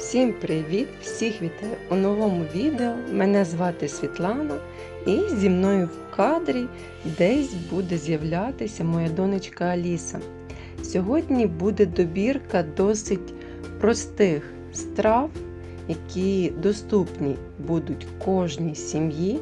Всім привіт! Всіх вітаю у новому відео. Мене звати Світлана, і зі мною в кадрі десь буде з'являтися моя донечка Аліса. Сьогодні буде добірка досить простих страв, які доступні будуть кожній сім'ї.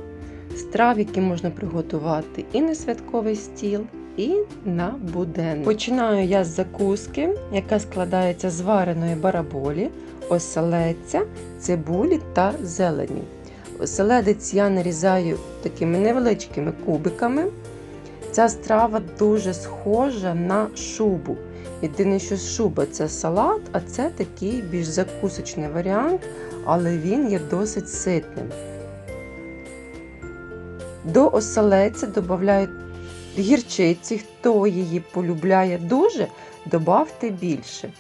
Страв, які можна приготувати і на святковий стіл, і на буденний. Починаю я з закуски, яка складається з вареної бараболі, оселедця, цибулі та зелені. Оселедець я нарізаю такими невеличкими кубиками. Ця страва дуже схожа на шубу. Єдине, що шуба це салат, а це такий більш закусочний варіант, але він є досить ситним. До оселедця додають гірчиці, хто її полюбляє дуже, додавте більше.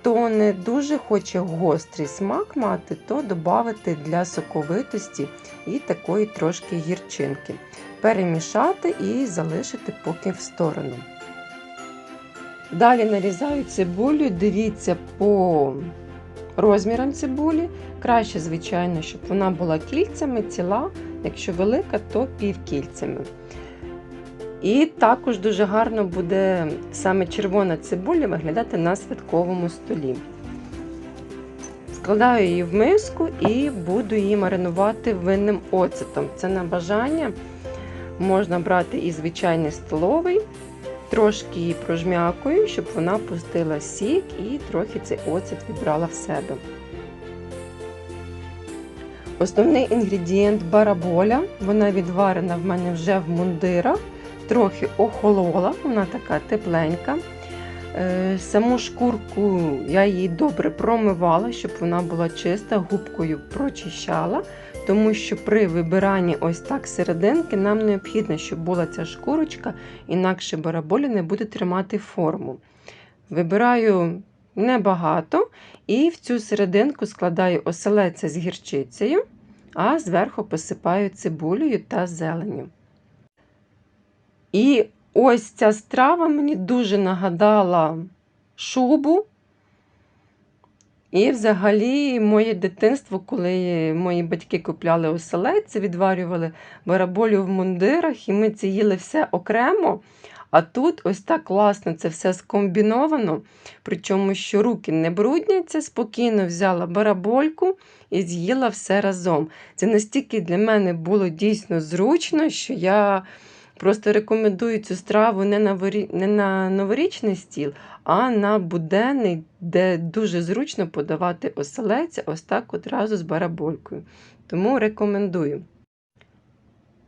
Хто не дуже хоче гострий смак мати, то додати для соковитості і такої трошки гірчинки. Перемішати і залишити поки в сторону. Далі нарізаю цибулю, дивіться по розмірам цибулі. Краще, звичайно, щоб вона була кільцями ціла, якщо велика, то півкільцями. І також дуже гарно буде саме червона цибуля виглядати на святковому столі. Складаю її в миску і буду її маринувати винним оцетом. Це на бажання можна брати і звичайний столовий, трошки її прожмякую, щоб вона пустила сік і трохи цей оцет відбрала в себе. Основний інгредієнт бараболя, вона відварена в мене вже в мундирах трохи охолола, вона така тепленька. Е, саму шкурку я її добре промивала, щоб вона була чиста, губкою прочищала, тому що при вибиранні ось так серединки нам необхідно, щоб була ця шкурочка, інакше бараболя не буде тримати форму. Вибираю небагато і в цю серединку складаю оселеця з гірчицею, а зверху посипаю цибулею та зеленню. І ось ця страва мені дуже нагадала шубу. І взагалі моє дитинство, коли мої батьки купляли оселедці, відварювали бараболю в мундирах, і ми це їли все окремо. А тут ось так класно це все скомбіновано. Причому, що руки не брудняться, спокійно взяла барабольку і з'їла все разом. Це настільки для мене було дійсно зручно, що я. Просто рекомендую цю страву не на ворі... не на новорічний стіл, а на буденний, де дуже зручно подавати оселеця ось так одразу з бараболькою. Тому рекомендую.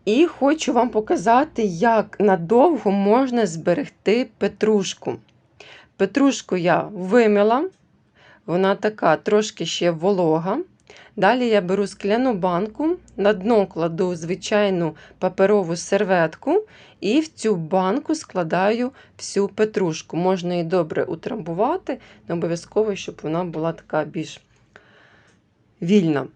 І хочу вам показати, як надовго можна зберегти петрушку. Петрушку я вимила, вона така трошки ще волога. Далі я беру скляну банку, на дно кладу звичайну паперову серветку і в цю банку складаю всю петрушку. Можна її добре утрамбувати, не обов'язково, щоб вона була така більш вільна.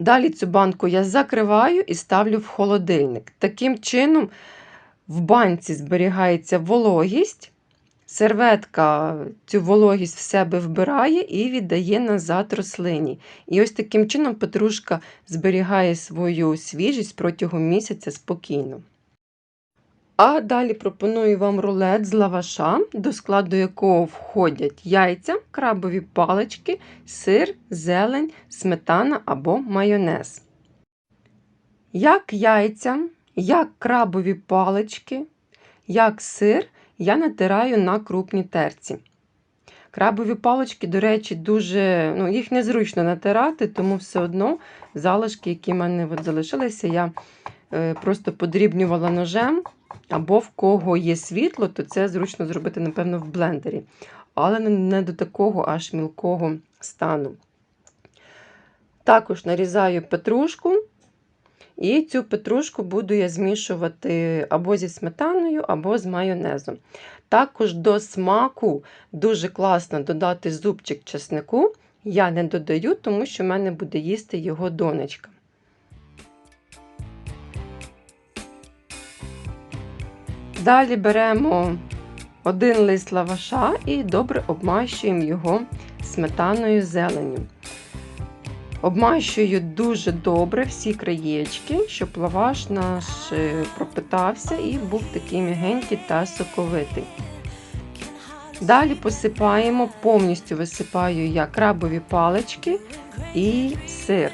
Далі цю банку я закриваю і ставлю в холодильник. Таким чином, в банці зберігається вологість. Серветка цю вологість в себе вбирає і віддає назад рослині. І ось таким чином петрушка зберігає свою свіжість протягом місяця спокійно. А далі пропоную вам рулет з лаваша, до складу якого входять яйця, крабові палички, сир, зелень, сметана або майонез. Як яйця, як крабові палички, як сир я натираю на крупній терці. Крабові палички, до речі, дуже, ну, їх незручно натирати, тому все одно залишки, які в мене от залишилися, я е, просто подрібнювала ножем. Або в кого є світло, то це зручно зробити, напевно, в блендері. Але не до такого аж мілкого стану. Також нарізаю петрушку. І цю петрушку буду я змішувати або зі сметаною, або з майонезом. Також до смаку дуже класно додати зубчик чеснику. Я не додаю, тому що в мене буде їсти його донечка. Далі беремо один лист лаваша і добре обмащуємо його сметаною зеленю. Обмащую дуже добре всі краєчки, щоб лаваш наш е, пропитався і був такий м'ягенький та соковитий. Далі посипаємо, повністю висипаю я крабові палички і сир.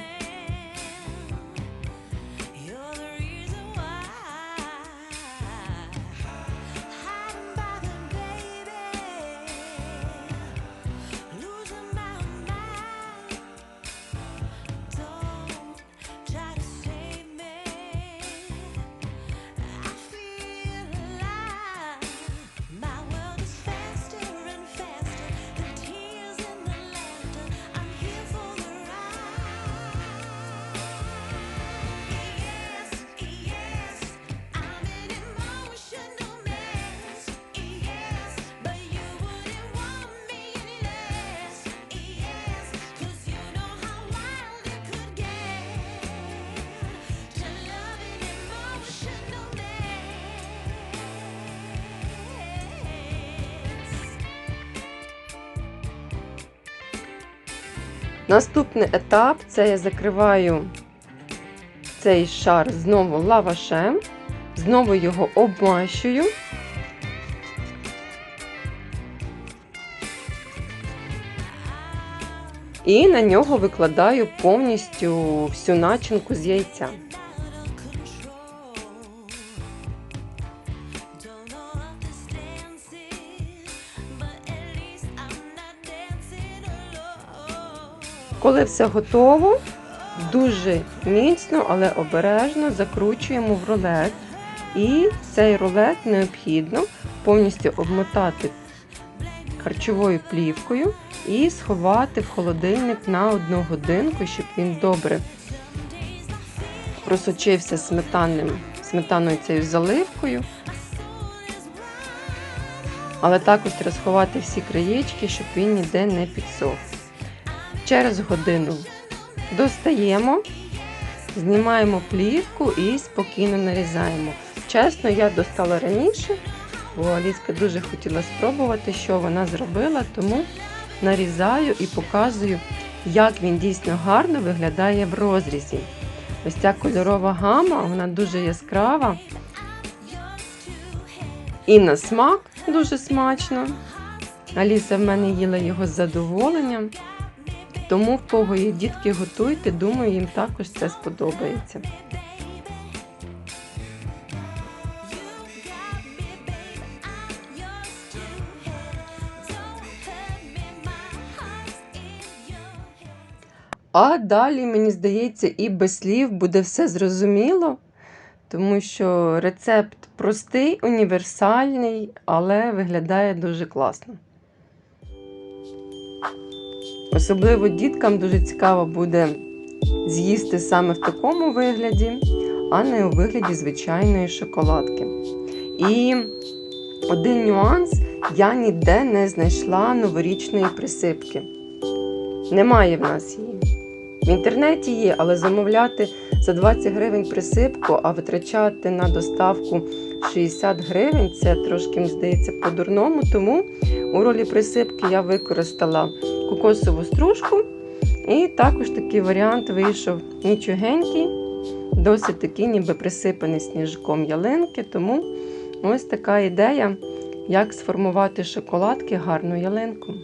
Наступний етап це я закриваю цей шар знову лавашем, знову його обмащую. І на нього викладаю повністю всю начинку з яйця. Коли все готово, дуже міцно, але обережно закручуємо в рулет. І цей рулет необхідно повністю обмотати харчовою плівкою і сховати в холодильник на одну годинку, щоб він добре просочився сметанним, сметаною цією заливкою. Але також треба сховати всі краєчки, щоб він ніде не підсох. Через годину достаємо, знімаємо плівку і спокійно нарізаємо. Чесно, я достала раніше, бо Аліска дуже хотіла спробувати, що вона зробила, тому нарізаю і показую, як він дійсно гарно виглядає в розрізі. Ось ця кольорова гама, вона дуже яскрава. І на смак дуже смачно. Аліса в мене їла його з задоволенням. Тому в кого є дітки готуйте, думаю, їм також це сподобається. А далі, мені здається, і без слів буде все зрозуміло, тому що рецепт простий, універсальний, але виглядає дуже класно. Особливо діткам дуже цікаво буде з'їсти саме в такому вигляді, а не у вигляді звичайної шоколадки. І один нюанс: я ніде не знайшла новорічної присипки. Немає в нас її. В інтернеті є, але замовляти за 20 гривень присипку, а витрачати на доставку 60 гривень це трошки, здається, по-дурному. Тому у ролі присипки я використала кокосову стружку. І також такий варіант вийшов нічогенький, досить такий, ніби присипаний сніжком ялинки. Тому ось така ідея, як сформувати шоколадки гарну ялинку.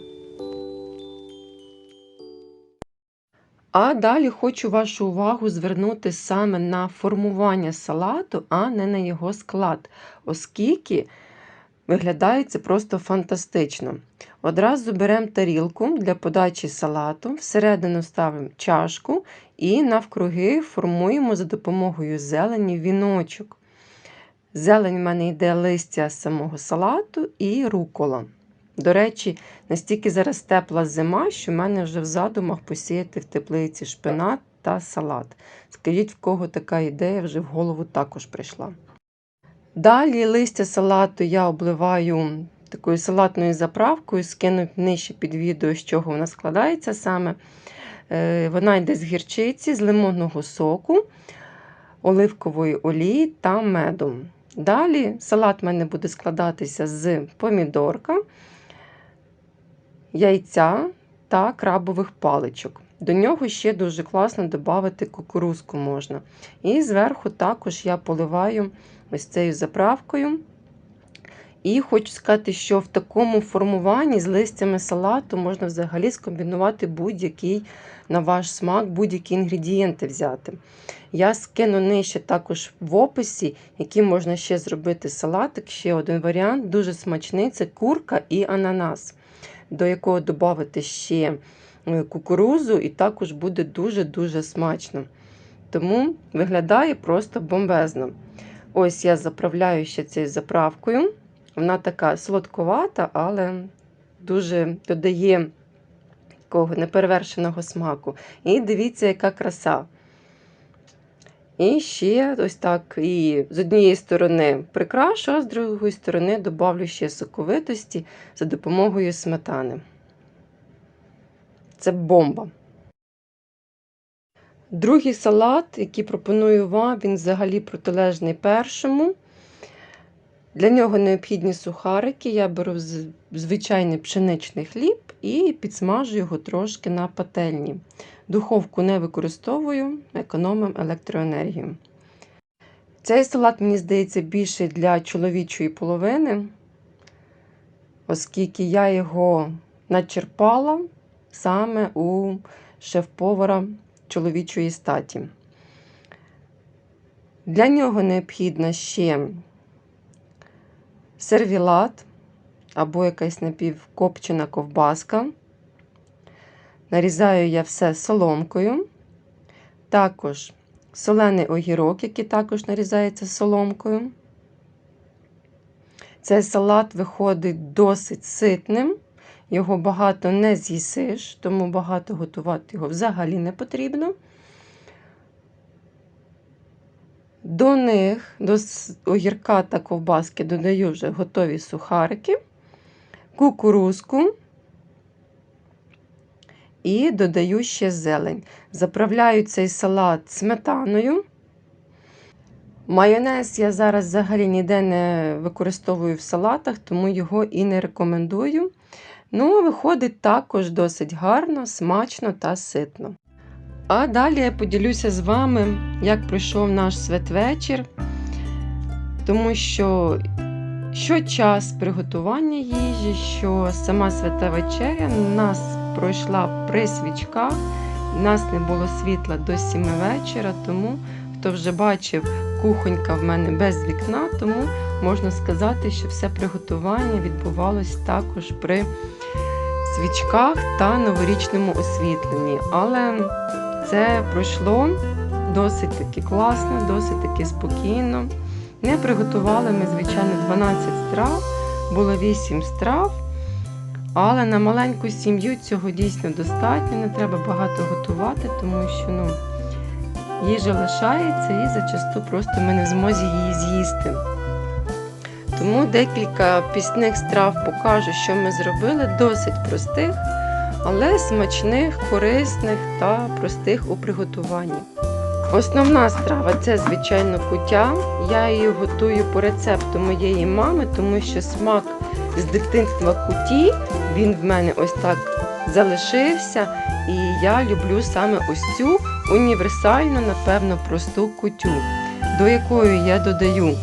А далі хочу вашу увагу звернути саме на формування салату, а не на його склад, оскільки виглядає це просто фантастично. Одразу беремо тарілку для подачі салату, всередину ставимо чашку і навкруги формуємо за допомогою зелені віночок. Зелень в мене йде листя самого салату і рукола. До речі, настільки зараз тепла зима, що в мене вже в задумах посіяти в теплиці шпинат та салат. Скажіть, в кого така ідея вже в голову також прийшла. Далі листя салату я обливаю такою салатною заправкою, скину нижче під відео, з чого вона складається саме. Е, Вона йде з гірчиці, з лимонного соку, оливкової олії та меду. Далі салат в мене буде складатися з помідорка, яйця, та крабових паличок. До нього ще дуже класно додати кукурузку можна. І зверху також я поливаю ось цією заправкою. І хочу сказати, що в такому формуванні з листями салату можна взагалі скомбінувати будь-який на ваш смак, будь-які інгредієнти взяти. Я скину нижче також в описі, який можна ще зробити салатик. Ще один варіант, дуже смачний це курка і ананас, до якого додати ще е, кукурузу, і також буде дуже-дуже смачно. Тому виглядає просто бомбезно. Ось я заправляю ще цією заправкою. Вона така солодковата, але дуже додає такого неперевершеного смаку. І дивіться, яка краса. І ще ось так і з однієї сторони прикрашу, а з другої сторони добавлю ще соковитості за допомогою сметани. Це бомба. Другий салат, який пропоную вам, він взагалі протилежний першому. Для нього необхідні сухарики. Я беру звичайний пшеничний хліб і підсмажу його трошки на пательні. Духовку не використовую, економим електроенергію. Цей салат, мені здається, більше для чоловічої половини, оскільки я його начерпала саме у шеф-повара чоловічої статі. Для нього необхідна ще сервілат або якась напівкопчена ковбаска. Нарізаю я все соломкою. Також солений огірок, який також нарізається соломкою. Цей салат виходить досить ситним. Його багато не з'їсиш, тому багато готувати його взагалі не потрібно. До них, до огірка та ковбаски додаю вже готові сухарики, кукурузку і додаю ще зелень. Заправляю цей салат сметаною. Майонез я зараз взагалі ніде не використовую в салатах, тому його і не рекомендую. Ну, виходить також досить гарно, смачно та ситно. А далі я поділюся з вами, як пройшов наш святвечір, тому що що час приготування їжі, що сама свята вечеря нас пройшла при свічках, у нас не було світла до 7 вечора, тому хто вже бачив, кухонька в мене без вікна, тому можна сказати, що все приготування відбувалось також при свічках та новорічному освітленні. Але це пройшло досить таки класно, досить таки спокійно. Не приготували ми, звичайно, 12 страв, було 8 страв. Але на маленьку сім'ю цього дійсно достатньо, не треба багато готувати, тому що ну, їжа лишається і зачасту просто ми не змозі її з'їсти. Тому декілька пісних страв покажу, що ми зробили, досить простих, але смачних, корисних та простих у приготуванні. Основна страва це, звичайно, куття. Я її готую по рецепту моєї мами, тому що смак з дитинства куті, він в мене ось так залишився. І я люблю саме ось цю універсальну, напевно, просту кутю, до якої я додаю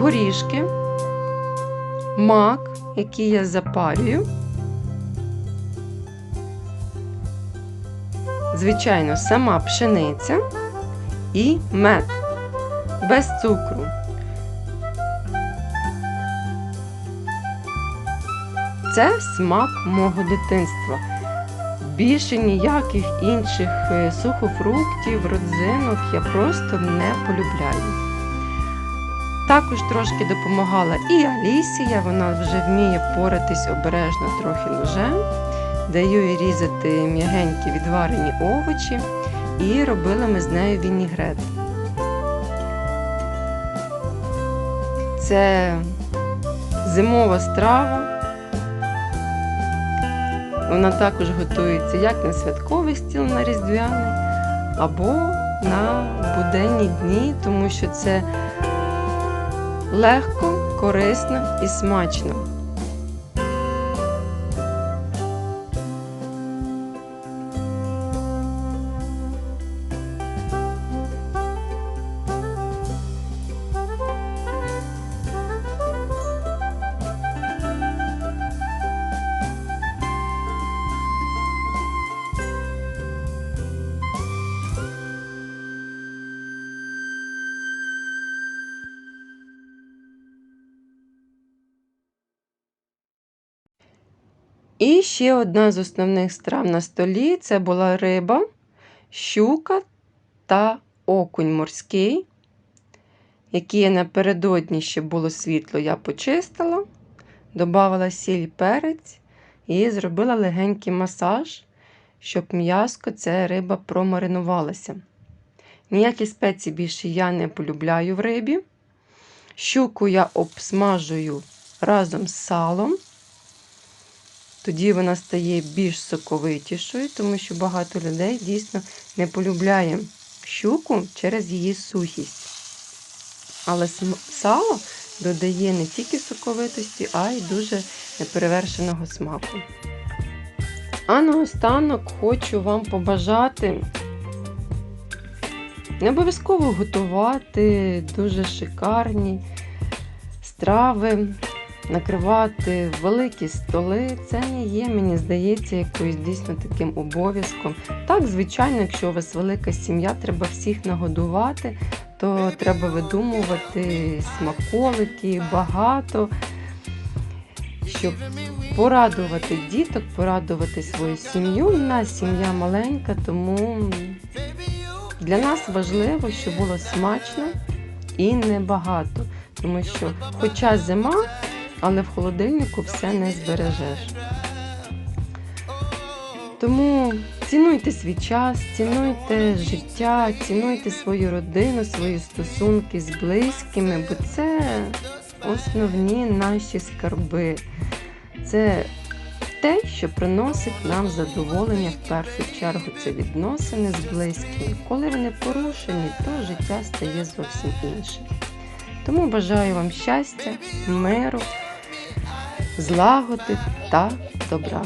горішки, мак, який я запарюю. Звичайно, сама пшениця і мед без цукру. Це смак мого дитинства. Більше ніяких інших е, сухофруктів, родзинок я просто не полюбляю. Також трошки допомагала і Алісія, вона вже вміє поратись обережно трохи ножем. Даю їй різати м'ягенькі відварені овочі і робили ми з нею вінігрет. Це зимова страва. Вона також готується як на святковий стіл на різдвяний, або на буденні дні, тому що це легко, корисно і смачно. І ще одна з основних страв на столі це була риба, щука та окунь морський, які я напередодні ще було світло, я почистила, додавала сіль перець і зробила легенький масаж, щоб м'язко ця риба промаринувалася. Ніякі спеції більше я не полюбляю в рибі. Щуку я обсмажую разом з салом. Тоді вона стає більш соковитішою, тому що багато людей дійсно не полюбляє щуку через її сухість. Але сало додає не тільки соковитості, а й дуже неперевершеного смаку. А наостанок хочу вам побажати не обов'язково готувати дуже шикарні страви, накривати великі столи. Це не є, мені здається, якоюсь дійсно таким обов'язком. Так, звичайно, якщо у вас велика сім'я, треба всіх нагодувати, то треба видумувати смаколики багато, щоб порадувати діток, порадувати свою сім'ю. У нас сім'я маленька, тому для нас важливо, щоб було смачно і небагато. Тому що, хоча зима, але в холодильнику все не збережеш. Тому цінуйте свій час, цінуйте життя, цінуйте свою родину, свої стосунки з близькими, бо це основні наші скарби. Це те, що приносить нам задоволення в першу чергу. Це відносини з близькими. Коли вони порушені, то життя стає зовсім іншим. Тому бажаю вам щастя, миру, злагоди та добра.